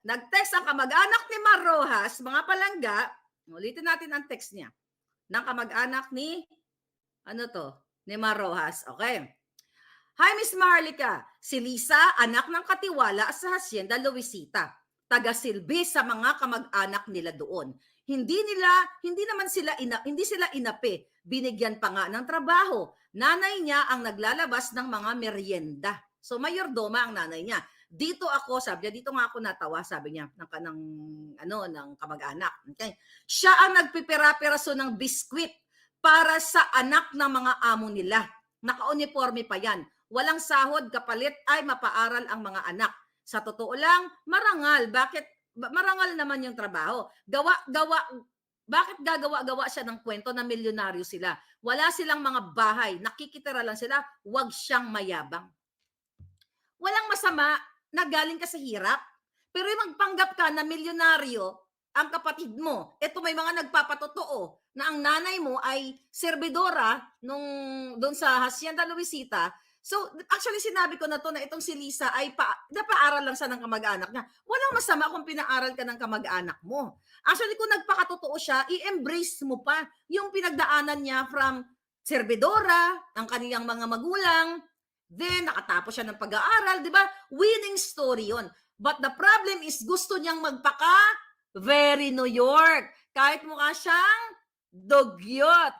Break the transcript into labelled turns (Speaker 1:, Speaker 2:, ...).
Speaker 1: Nag-text ang kamag-anak ni Mar Rojas, mga palangga, ulitin natin ang text niya, ng kamag-anak ni, ano to, ni Mar Rojas. Okay. Hi, Miss Marlica. Si Lisa, anak ng katiwala sa Hacienda Luisita. Taga-silbi sa mga kamag-anak nila doon. Hindi nila, hindi naman sila, ina, hindi sila inapi. Binigyan pa nga ng trabaho. Nanay niya ang naglalabas ng mga merienda. So, mayordoma ang nanay niya. Dito ako, sabi niya, dito nga ako natawa, sabi niya, ng, ng, ano, ng kamag-anak. Okay? Siya ang nagpipira-piraso ng biskwit para sa anak ng mga amo nila. Naka-uniforme pa yan. Walang sahod, kapalit ay mapaaral ang mga anak. Sa totoo lang, marangal. Bakit? ba- Marangal naman yung trabaho. Gawa, gawa, bakit gagawa-gawa siya ng kwento na milyonaryo sila? Wala silang mga bahay. Nakikitira lang sila. Huwag siyang mayabang. Walang masama na galing ka sa hirap. Pero yung magpanggap ka na milyonaryo, ang kapatid mo, eto may mga nagpapatotoo na ang nanay mo ay serbidora nung doon sa Hacienda Luisita. So, actually sinabi ko na to na itong si Lisa ay pa, napaaral lang siya ng kamag-anak niya. Walang masama kung pinaaral ka ng kamag-anak mo. Actually, kung nagpakatotoo siya, i-embrace mo pa yung pinagdaanan niya from serbidora, ang kaniyang mga magulang, then nakatapos siya ng pag-aaral, di ba? Winning story yon. But the problem is gusto niyang magpaka very New York. Kahit mukha siyang dugyot.